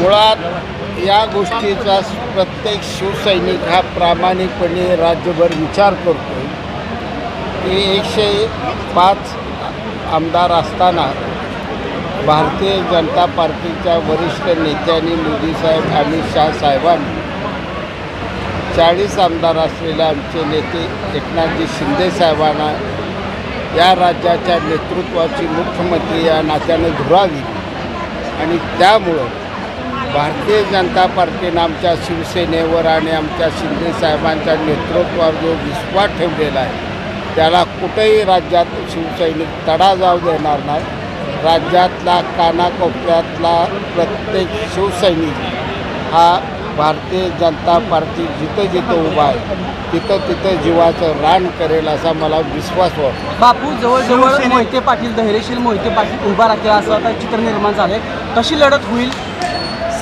मुळात या गोष्टीचा प्रत्येक शिवसैनिक हा प्रामाणिकपणे राज्यभर विचार करतो की एकशे पाच आमदार असताना भारतीय जनता पार्टीच्या वरिष्ठ नेत्यांनी मोदी साहेब अमित शहा साहेबांनी चाळीस आमदार असलेले आमचे नेते एकनाथजी शिंदे साहेबांना या राज्याच्या नेतृत्वाची मुख्यमंत्री या नात्यानं धुरावी. आणि त्यामुळं भारतीय जनता पार्टीनं आमच्या शिवसेनेवर आणि आमच्या शिंदे साहेबांच्या नेतृत्वावर जो विश्वास ठेवलेला आहे त्याला कुठेही राज्यात शिवसैनिक तडा जाऊ देणार नाही. राज्यातला कानाकोपऱ्यातला प्रत्येक शिवसैनिक हा भारतीय जनता पार्टी जिथं जिथं उभा आहे तिथं तिथं जीवाचं रान करेल असा मला विश्वास वाटतो. बापू जवळजवळ मोहिते पाटील धैर्यशील मोहिते पाटील उभा राहतील असं आता चित्र निर्माण झालंय. कशी लढत होईल?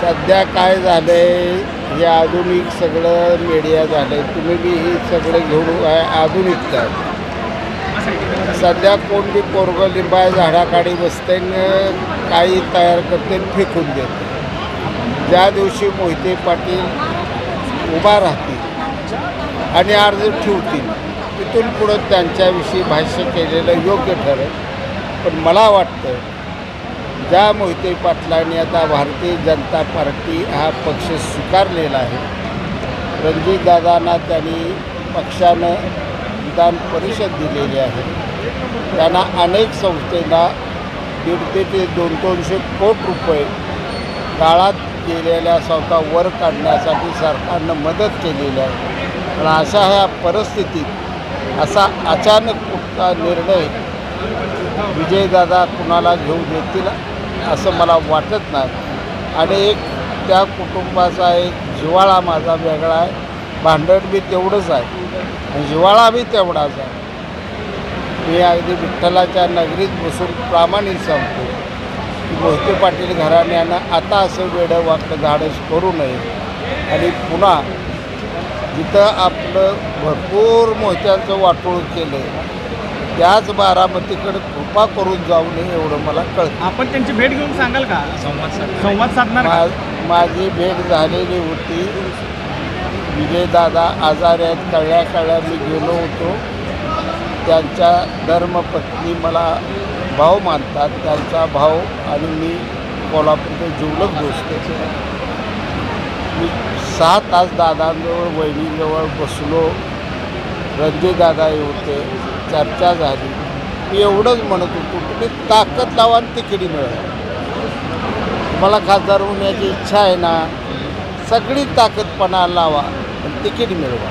सध्या काय झालं आहे हे आधुनिक सगळं मीडिया झालं आहे तुम्ही बी हे सगळं घेऊन आहे आधुनिकता आहे. सध्या कोण बी पोरगं लिंबाय झाडाखाली बसते काही तयार करते फेकून देते ज्या दिवशी मोहिते पाटील उभा राहतील आणि अर्ज ठेवतील तिथून पुढं त्यांच्याविषयी भाष्य केलेलं योग्य ठरेल. पण मला वाटतं ज्या मोहिते पाटलांनी आता भारतीय जनता पार्टी हा पक्ष स्वीकारलेला आहे रणजितदादांना त्यांनी पक्षानं विधान परिषद दिलेली आहे. त्यांना अनेक संस्थेला दीड ते ते दोन दोनशे कोट रुपये काळात गेलेल्या संस्था वर काढण्यासाठी सरकारनं मदत केलेली आहे. पण अशा ह्या परिस्थितीत असा अचानक कुठला निर्णय विजयदादा कुणाला घेऊ देतील असं मला वाटत नाही. आणि एक त्या कुटुंबाचा एक जिव्हाळा माझा वेगळा आहे. भांडण बी तेवढंच आहे. आणि जिव्हाळा बी तेवढाच आहे. मी अगदी विठ्ठलाच्या नगरीत बसून प्रामाणिक सांगतो की मोहिते पाटील घराण्यानं आता असं वेडं वाकडं धाडस करू नये. आणि पुन्हा जिथं आपलं भरपूर मोहित्यांचं वाटोळ केलं त्याच बारामतीकडे कृपा करून जाऊ नये एवढं मला कळतं. आपण त्यांची भेट घेऊन सांगाल का? संवाद संवाद साधणार का? मा माझी भेट झालेली होती. विजयदादा आजारी आहेत. कळल्या कळल्या मी गेलो होतो. त्यांच्या धर्मपत्नी मला भाऊ मानतात. त्यांचा भाऊ आणि मी कोल्हापूरचे जिवलग गोष्ट मी सहा तास दादांजवळ वहिनीजवळ बसलो. रणजितदादा होते. चर्चा झाली. मी एवढंच म्हणत होतो तुम्ही ताकद लावा आणि तिकीट मिळवा. मला खासदार होण्याची इच्छा आहे ना सगळी ताकदपणा लावा आणि तिकीट मिळवा.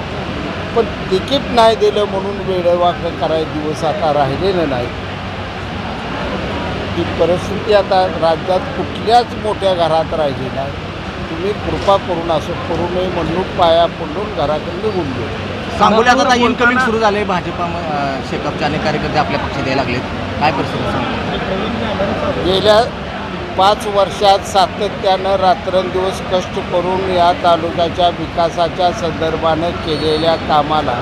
पण तिकीट नाही दिलं म्हणून वेळेवाकं करायचे दिवस आता राहिलेलं नाही ही परिस्थिती आता राज्यात कुठल्याच मोठ्या घरात राहिली नाही. तुम्ही कृपा करून असं करू नये म्हणून पाया पडून घराकडे निघून गेलो. सांगोल्यात आता इनकमिंग सुरू झाले भाजपा शेकअपचे अनेक कार्यकर्ते आपल्या पक्षात यायला लागलेत. काय परिस्थिती गेल्या पाच वर्षात सातत्यानं रात्रंदिवस कष्ट करून या तालुक्याच्या विकासाच्या संदर्भानं केलेल्या कामाला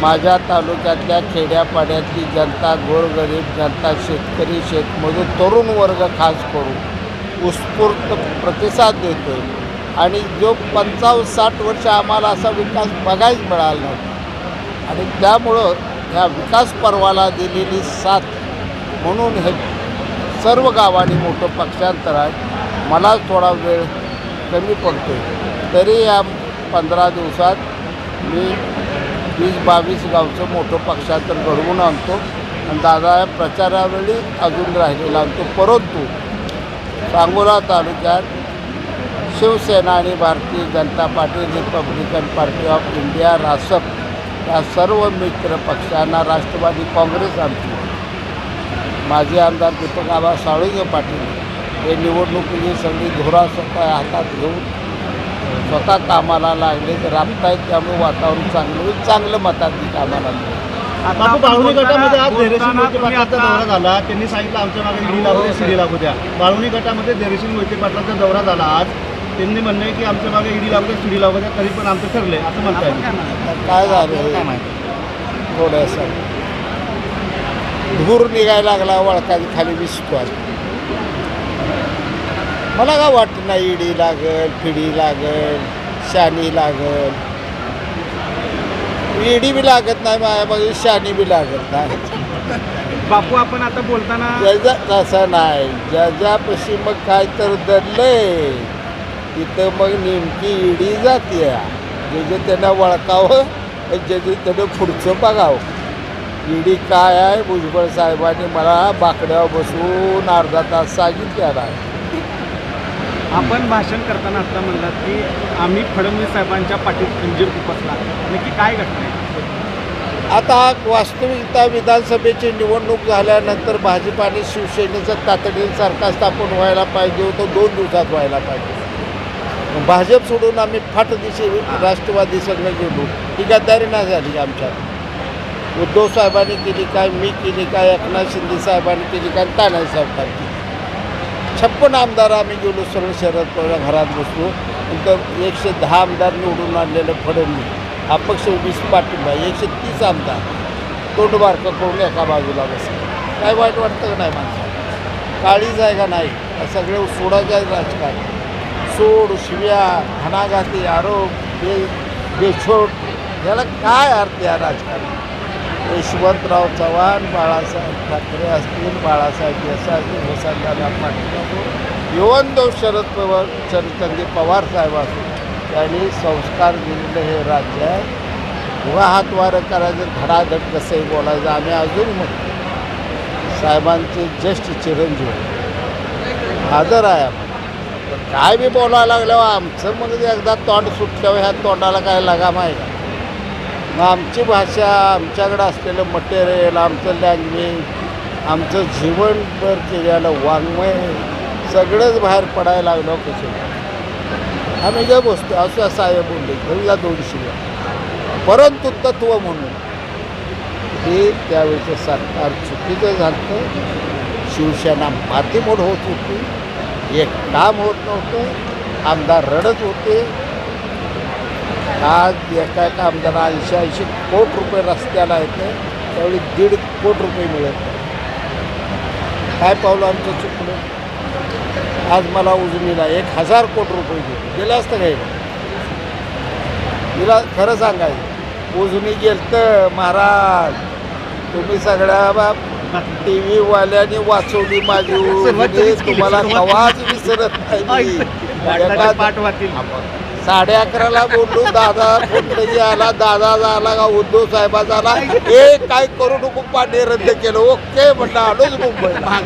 माझ्या तालुक्यातल्या खेड्यापाड्यातली जनता गोरगरीब जनता शेतकरी शेतमजूर तरुण वर्ग खास करून उत्स्फूर्त प्रतिसाद देतो आणि जो पंचावन्न साठ वर्ष आम्हाला असा विकास बघायच मिळाला नव्हता आणि त्यामुळं ह्या विकास पर्वाला दिलेली साथ म्हणून हे सर्व गावांनी मोठं पक्षांतर आहे. मला थोडा वेळ कमी पडतो तरी या पंधरा दिवसात मी वीस बावीस गावचं मोठं पक्षांतर घडवून आणतो. आणि दादा या प्रचारावेळी अजून राहिलेला आणतो. परंतु सांगोला तालुक्यात शिवसेना आणि Bharatiya Janata party Republican party of India Rasap या सर्व मित्र पक्षांना राष्ट्रवादी काँग्रेस आमची. माजी आमदार दीपक आबा साळुंगे पाटील हे निवडणुकीची सगळी धोरा स्वतः हातात घेऊन स्वतः कामाला लागले तर राबतायत त्यामुळे वातावरण चांगलं होईल. चांगलं मताधिक कामाला मिळेल. आता बाळवणी गटामध्ये आज धैर्यशील मोहिते पाटलांचा आता- दौरा झाला. त्यांनी सांगितलं आमच्या मागे ईडी लागू द्या सीडी लागू द्या. बाळवणी गटामध्ये धैर्यशील मोहिते पाटलांचा दौरा झाला आज. त्यांनी म्हणणं आहे की आमच्या मागे ईडी लागू द्या सीडी लागू द्या तरी पण आमचं ठरलंय असं म्हणताय. आपण काय काय काय झालं थोडंसं. धूर निघायला लागला वळखाची खाली विसतो मला का वाटत नाही इडी लागल फिडी लागल शानी लागल. इडी बी लागत नाही माझ्या मग शानी बी लागत नाही. बापू आपण आता बोलताना ज्याच्या तसं नाही. ज्याच्यापाशी मग काय तर दडलंय. तिथं मग नेमकी इडी जाते जे जे त्यांना वळखावं जे जे त्यानं पुढचं बघावं. ईडी काय आहे? भुजबळ साहेबांनी मला बाकड्यावर बसून अर्धा तास सांगितलेला आहे. आपण भाषण करताना आता म्हणलात की आम्ही फडणवीस साहेबांच्या पाठीत खंजीर खुपसला. नक्की काय घटना आहे? आता वास्तविकता विधानसभेची निवडणूक झाल्यानंतर भाजप आणि शिवसेनेचं तातडीने सरकार स्थापन व्हायला पाहिजे होतं. दोन दिवसात व्हायला पाहिजे. भाजप सोडून आम्ही फाट दिशे राष्ट्रवादी सगळं गेलो. ही गद्दारी नाही झाली आमच्या? उद्धव साहेबांनी केली काय मी केली काय एकनाथ शिंदे साहेबांनी केली काय तानाजी साहेब केली. छप्पन आमदार आम्ही गेलो सरळ शरद पवार घरात बसलो. नंतर एकशे दहा आमदार निवडून आणलेलं फडणवीस. अपक्ष वीस पाठिंबा एकशे तीस आमदार. तोंडबारकं करून एका बाजूला बसला. काय वाईट वाटतं का नाही माणसं काळीच आहे का नाही? सगळं सगळे सोडायचं राजकारण. सोड शिव्या घणाघाती आरोप बे बेछोट याला काय अर्थ या राजकारण यशवंतराव चव्हाण बाळासाहेब ठाकरे असतील बाळासाहेब देसाई असतील वसंतदादा पाटील असो इवन शरद पवार शरदचंद्र पवार साहेब असो त्यांनी संस्कार दिलेलं हे राज्य आहे. उभा हातवारं करायचं धडाधड कसंही बोलायचं आम्ही अजून म्हणतो. साहेबांचे ज्येष्ठ चिरंजीव. हाजर आहे आपण. काय बी बोलायला लागल्यावर हो, आमचं मग एकदा तोंड सुटल्यावर ह्या तोंडाला काय लगाम आहे का? मग आमची भाषा आमच्याकडं असलेलं मटेरियल आमचं लँग्वेज आमचं जीवनभर केलेलं वाङ्मय सगळंच बाहेर पडायला लागलं हो कसं. आम्ही जे बसतो असं साहेब बोलले घरीला दोन परंतु तत्व म्हणून हे त्यावेळेचं सरकार चुकीचं झालं शिवसेना मातीमोड होत होती. एक काम होत नव्हतं. आमदार रडत होते. आज एका एका आमदाराला ऐंशी ऐंशी कोट रुपये रस्त्याला येते. त्यावेळी दीड कोट रुपये मिळत काय पावलं आमचं चुकलं? आज मला उजनीला एक हजार कोट रुपये दिले. गेलं असतं काही तिला खरं सांगायचं. उजनी गेलं तर महाराज. तुम्ही सगळ्या बाप टी व्हीवाल्याने वाचवली माझी तुम्हाला. कवाच विसरत नाही मी. पाटलाचे एका- पाठ वातील साडे अकराला बोललो दादा कोणतरी आला दादा आला का उद्धव साहेबाचा आला? हे काय करू नको पाणी रद्द केलं. ओके म्हटलं आलोच मुंबईला.